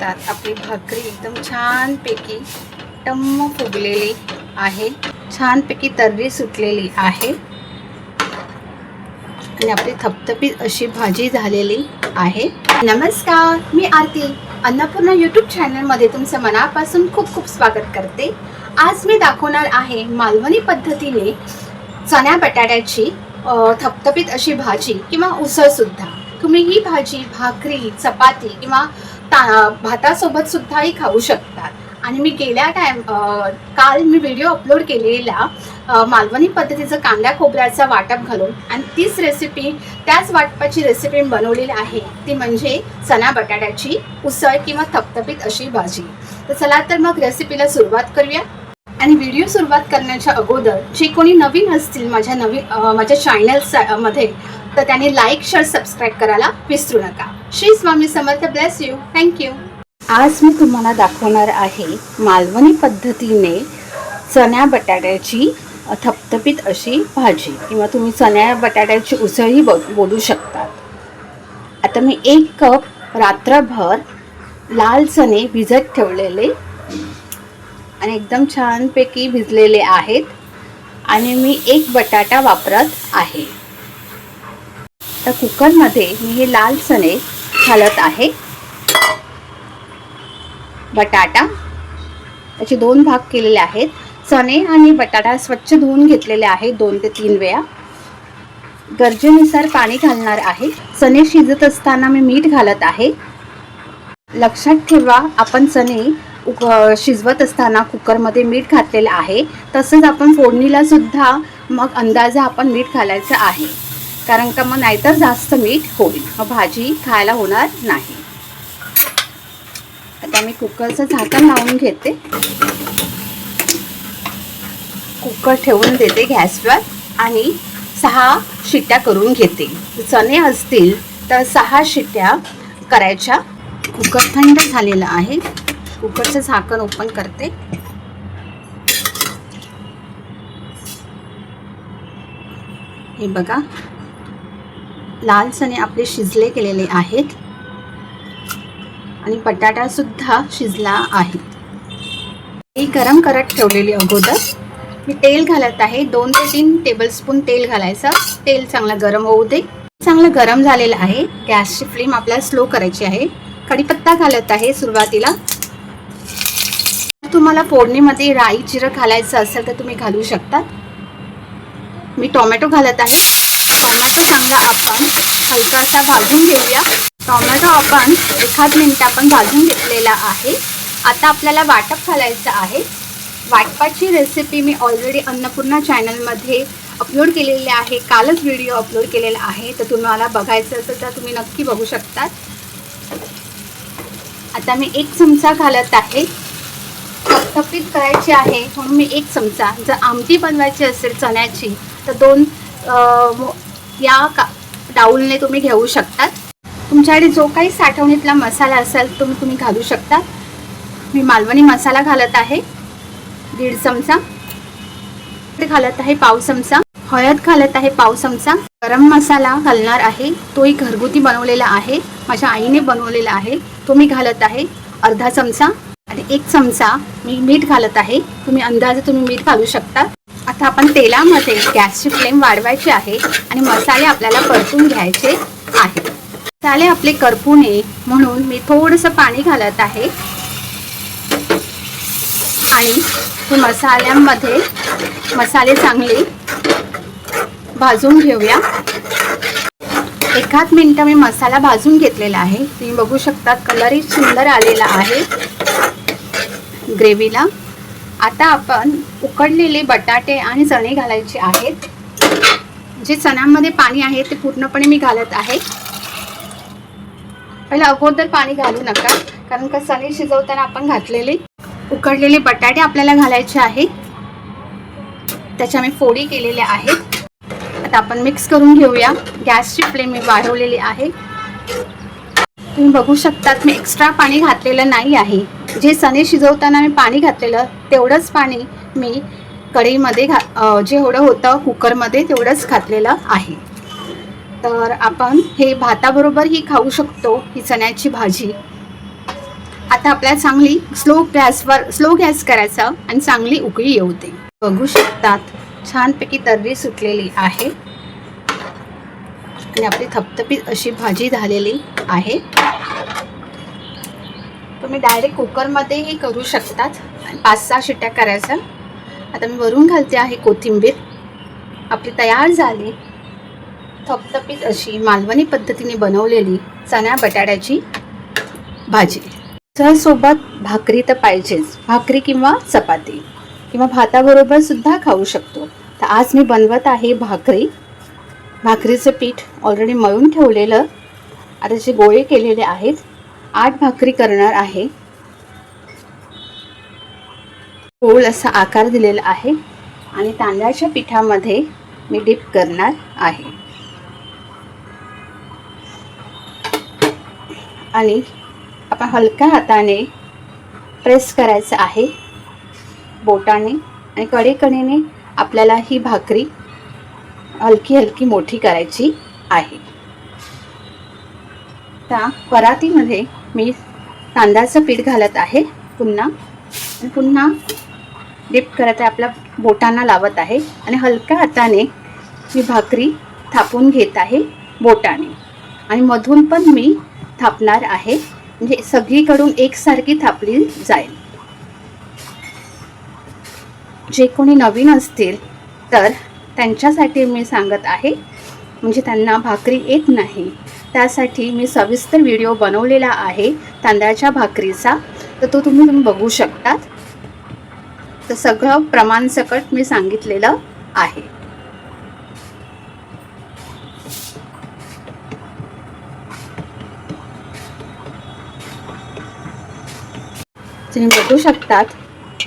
शकतात आपली भाकरी एकदम छानपैकी टम्म फुगलेली आहे. छानपैकी तर्री सुटलेली आहे. आणि आपली थपथपीत अशी भाजी झालेली आहे. नमस्कार मी आरती. अन्नपूर्णा यूट्यूब चॅनलमध्ये तुमचं मनापासून खूप खूप स्वागत करते. आज मी दाखवणार आहे मालवणी पद्धतीने चण्या बटाट्याची थपथपीत अशी भाजी किंवा उसळसुद्धा तुम्ही ही भाजी भाकरी चपाती किंवा ता भातासोबत सुद्धाही खाऊ शकतात. आणि मी गेल्या टाइम काल मी व्हिडिओ अपलोड केलेला मालवणी पद्धतीचं कांदा खोबऱ्याचा वाटप घालून आणि तीच रेसिपी त्याच वाटपाची रेसिपी बनवलेली आहे. ती म्हणजे चना बटाट्याची उसळ किंवा थपथपीत अशी भाजी. तर चला तर मग रेसिपीला सुरुवात करूया. आणि व्हिडिओ सुरुवात करण्याच्या अगोदर जे कोणी नवीन असतील माझ्या नवीन माझ्या चॅनल्समध्ये तर त्यांनी लाईक शेअर सबस्क्राईब करायला विसरू नका. Shri Swami Samarth bless you thank you आज मी तुम्हाला दाखवणार आहे मालवणी पद्धतीने चण्या बटाट्याची थपथपीत अशी भाजी. किंवा तुम्ही चण्या बटाट्याची उसळही बो बोलू शकतात. आता मी एक कप रात्रभर लाल चणे भिजत ठेवलेले आणि एकदम छानपैकी भिजलेले आहेत. आणि मी एक बटाटा वापरत आहे. तर कुकरमध्ये मी हे लाल चणे घालत आहे. बटाटा. त्याचे दोन भाग केलेले आहेत. चणे आणि बटाटा स्वच्छ धुवून घेतलेले आहेत दोन ते तीन वेळा. गरजेनुसार पाणी घालणार आहे. चणे शिजत असताना मी मीठ घालत आहे. लक्षात ठेवा आपण चणे उक शिजवत असताना कुकरमध्ये मीठ घातलेलं आहे. तसंच आपण फोडणीला सुद्धा मग अंदाजे आपण मीठ घालायचं आहे. कारण का मग नाहीतर जास्त मीठ होईल. मग भाजी खायला होणार नाही. आता मी कुकरचं झाकण लावून घेते. कुकर ठेवून देते गॅसवर आणि सहा शिट्ट्या करून घेते. चणे असतील तर सहा शिट्ट्या करायच्या. कुकर थंड झालेलं आहे. कुकरचं झाकण ओपन करते. हे बघा. लाल चणे आपले शिजले गेलेले आहेत. आणि बटाटा सुद्धा शिजला आहे. ही गरम करत ठेवलेली अगोदर मी तेल घालत आहे. दोन ते तीन टेबलस्पून तेल घालायचं. तेल चांगलं गरम होऊ दे. चांगलं गरम झालेलं आहे. गॅसची फ्लेम आपल्याला स्लो करायची आहे. कढीपत्ता घालत आहे सुरुवातीला. तुम्हाला फोडणीमध्ये राई जिरं घालायचं असेल तर तुम्ही घालू शकता. मी टोमॅटो घालत आहे. टोमॅटो चांगला आपण. हलकासा भाजून घेऊया. टोमॅटो आपण एखाद मिनटं आपण भाजून घेतलेला आहे. आता आपल्याला वाटप घालायचं आहे. वाटपाची रेसिपी मी ऑलरेडी अन्नपूर्णा चॅनलमध्ये अपलोड केलेली आहे. कालच व्हिडिओ अपलोड केलेला आहे. तर तुम्हाला बघायचं असेल तर तुम्ही नक्की बघू शकतात. आता मी एक चमचा घालत आहे. थपथपीत करायची आहे म्हणून मी एक चमचा. जर आमटी बनवायची असेल चण्याची तर दोन या का डाऊलने तुम्ही घेऊ शकतात. तुमच्याकडे जो काही साठवणीतला मसाला असेल तो तुम्ही घालू शकता. मी मालवणी मसाला घालत आहे. दीड चमचा. घालत आहे पाव चमचा. हळद घालत आहे पाव चमचा. गरम मसाला घालणार आहे. तोही घरगुती बनवलेला आहे. माझ्या आईने बनवलेला आहे. तो मी घालत आहे. अर्धा चमचा. आणि एक चमचा मी मीठ घालत आहे. तुम्ही अंदाजे तुम्ही मीठ घालू शकता. आता आपण तेलामध्ये गॅसची फ्लेम वाढवायची आहे आणि मसाले आपल्याला परतून घ्यायचे आहे मसाले आपले करपू नये म्हणून मी थोडंसं पाणी घालत आहे. आणि हे मसाल्यांमध्ये मसाले चांगले भाजून घेऊया. एखाद मिनटं मी मसाला भाजून घेतलेला आहे. तुम्ही बघू शकता कलरही सुंदर आलेला आहे. ग्रेव्हीला आता आपण उकडलेले बटाटे आणि चणे घालायचे आहेत. जे चण्यामध्ये पाणी आहे ते पूर्णपणे मी घालत आहे. पहिलं अगोदर पाणी घालू नका कारण का चणे शिजवताना आपण घातलेले उकडलेले बटाटे आपल्याला घालायचे आहे त्याच्या मी फोडी केलेल्या आहेत. आता आपण मिक्स करून घेऊया. गॅसची फ्लेम मी वाढवलेली आहे. तुम्ही बघू शकतात मी एक्स्ट्रा पाणी घातलेलं नाही आहे. जे चणे शिजवताना मी पाणी घातलेलं तेवढंच पाणी मी कढईमध्ये घा जेवढं होतं कुकरमध्ये तेवढंच घातलेलं आहे. तर आपण हे भाताबरोबरही खाऊ शकतो ही चण्याची भाजी. आता आपल्याला चांगली स्लो गॅसवर स्लो गॅस करायचा आणि चांगली उकळी येऊ दे. बघू शकतात छानपैकी तर्री सुटलेली आहे. आणि आपली थपथपीत अशी भाजी झालेली आहे. तुम्ही डायरेक्ट कुकरमध्येही करू शकतात. पाच सहा शिट्ट्या करायच्या आता मी वरून घालते आहे कोथिंबीर. आपली तयार झाली. थपथपीत अशी मालवणी पद्धतीने बनवलेली चण्या बटाट्याची भाजी. सहसोबत भाकरी तर पाहिजेच. भाकरी किंवा चपाती किंवा भाताबरोबर सुद्धा खाऊ शकतो. तर आज मी बनवत आहे भाकरी. भाकरीचं पीठ ऑलरेडी मळून ठेवलेलं. आता जे गोळे केलेले आहेत आठ भाकरी करणार आहे. गोल असा आकार दिलेला आहे आणि तांदळाच्या पिठामध्ये मी डिप करणार आहे. आणि आपण हलक्या हाताने प्रेस करायचं आहे. बोटाने आणि कडेकडेने आपल्याला ही भाकरी हलकी हलकी मोठी करायची आहे. त्या परातीमध्ये मी तांदळाचं पीठ घालत आहे पुन्हा. आणि पुन्हा डिप करत आहे आपल्या बोटांना लावत आहे. आणि हलक्या हाताने मी भाकरी थापून घेत आहे बोटाने. आणि मधून पण मी थापणार आहे. म्हणजे सगळीकडून एकसारखी थापली जाईल. जे कोणी नवीन असतील तर त्यांच्यासाठी मी सांगत आहे. म्हणजे त्यांना भाकरी येत नाही. त्यासाठी मी सविस्तर व्हिडिओ बनवलेला आहे तांदळाच्या भाकरीचा. तर तो तुम्ही तुम्ही बघू शकतात. तर सगळं प्रमाण सकट मी सांगितलेलं आहे. तुम्ही बघू शकतात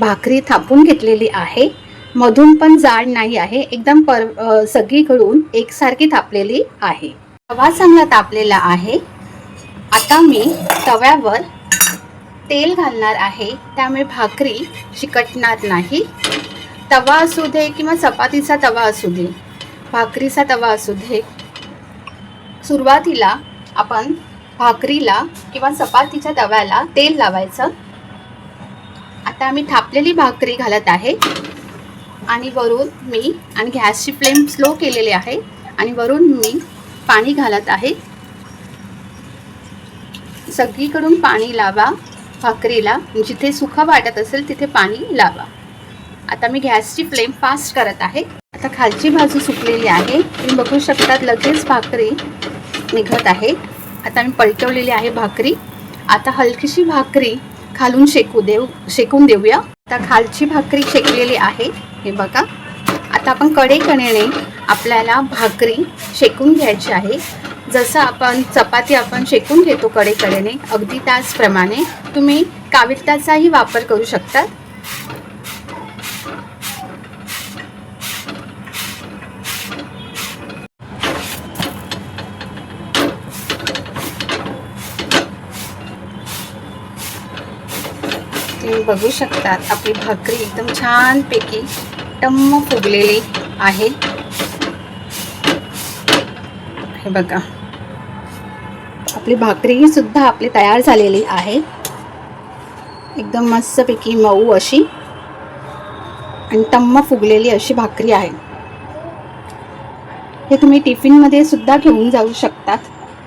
भाकरी थापून घेतलेली आहे. मधून पण जाड नाही आहे एकदम पर सगळीकडून एकसारखी थापलेली आहे. तवा चांगला तापलेला आहे. आता मी तव्यावर तेल घालणार आहे. त्यामुळे भाकरी चिकटणार नाही. तवा असू दे किंवा चपातीचा तवा असू दे भाकरीचा तवा असू दे. सुरुवातीला आपण भाकरीला किंवा चपातीच्या तव्याला तेल लावायचं. आता मी थापलेली भाकरी घालत आहे. आणि वरून मी आणि गॅसची फ्लेम स्लो केलेली आहे. आणि वरून मी पाणी घालत आहे. सगळीकडून पाणी लावा भाकरीला. जिथे सुखं वाटत असेल तिथे पाणी लावा. आता मी गॅसची फ्लेम फास्ट करत आहे. आता खालची बाजू सुकलेली आहे. तुम्ही बघू शकतात लगेच भाकरी निघत आहे. आता मी पलटवलेली आहे भाकरी. आता हलकीशी भाकरी खालून शेकू देऊ शेकून देऊया. आता खालची भाकरी शेकलेली आहे. हे बघा. आता आपण कडेकडेने आपल्याला भाकरी शेकून घ्यायची आहे. जसं आपण चपाती आपण शेकून घेतो कडेकडेने अगदी त्याचप्रमाणे तुम्ही कावित्ताचाही वापर करू शकतात. तुम्ही बघू शकतात आपली भाकरी एकदम छानपैकी टम्म फुगलेली आहे. हे बघा. आपली भाकरी सुद्धा आपली तयार झालेली आहे. एकदम मस्तपैकी मऊ अशी. आणि टम्म फुगलेली अशी भाकरी आहे. हे तुम्ही टिफिनमध्ये सुद्धा घेऊन जाऊ शकतात.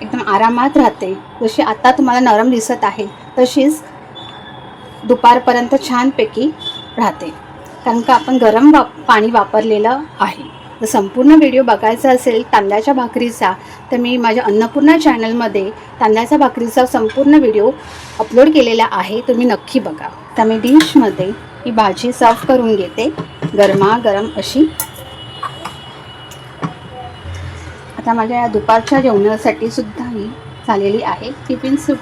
एकदम आरामात राहते. जशी आता तुम्हाला नरम दिसत आहे तशीच दुपारपर्यंत छानपैकी राहते. कारण का आपण गरम वाप पाणी वापरलेलं आहे. जर संपूर्ण व्हिडिओ बघायचा असेल तांदळाच्या भाकरीचा तर मी माझ्या अन्नपूर्णा चॅनलमध्ये तांदळाच्या भाकरीचा संपूर्ण व्हिडिओ अपलोड केलेला आहे तुम्ही नक्की बघा. तर मी डिशमध्ये ही भाजी सर्व करून घेते गरमागरम अशी. आता माझ्या या दुपारच्या जेवणासाठी सुद्धा ही झालेली आहे. टिफिन सु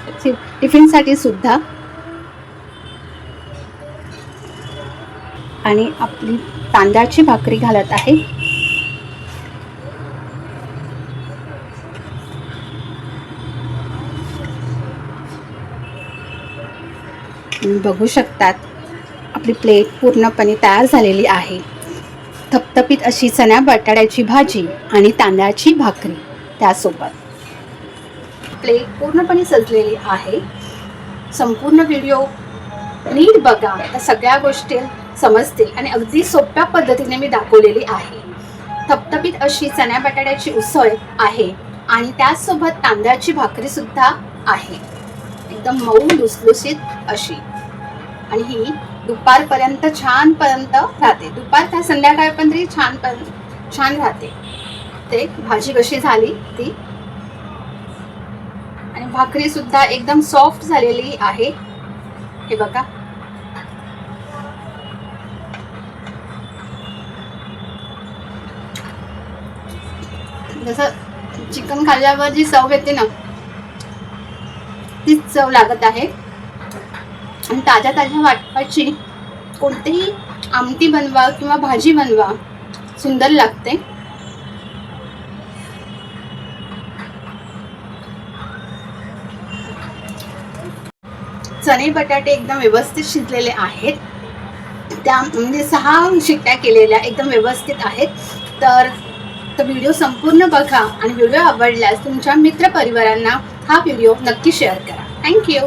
टिफिनसाठी सुद्धा. आणि आपली तांदळाची भाकरी घालत आहे. तुम्ही बघू शकतात. आपली प्लेट पूर्णपणे तयार झालेली आहे. थपथपीत अशी चण्या बटाट्याची भाजी आणि तांदळाची भाकरी त्यासोबत. प्लेट पूर्णपणे सजलेली आहे. संपूर्ण व्हिडिओ नीट बघा. त्या सगळ्या गोष्टी समजतील आणि अगदी सोप्या पद्धतीने मी दाखवलेली आहे. थपथपीत अशी चण्या बटाट्याची उसळ आहे आणि त्याचसोबत तांदळाची भाकरी सुद्धा आहे. एकदम मऊ लुसलुसीत अशी. आणि ही दुपारपर्यंत छानपर्यंत राहते. दुपार काय संध्याकाळपर्यंत ही छानपर्यंत छान राहते. ते भाजी कशी झाली ती? आणि भाकरी सुद्धा एकदम सॉफ्ट झालेली आहे. हे बघा. जसं चिकन खाल्ल्यावर जी चव येते ना तीच चव लागत आहे. आणि ताज्या ताज्या वाटपाची कोणतीही आमटी बनवा किंवा भाजी बनवा सुंदर लागते. चणे बटाटे एकदम व्यवस्थित शिजलेले आहेत. त्या म्हणजे सहा शिट्ट्या केलेल्या एकदम व्यवस्थित आहेत. तर तर व्हिडिओ संपूर्ण बघा आणि व्हिडिओ आवडल्यास तुमच्या मित्रपरिवारांना हा व्हिडिओ नक्की शेअर करा. थँक्यू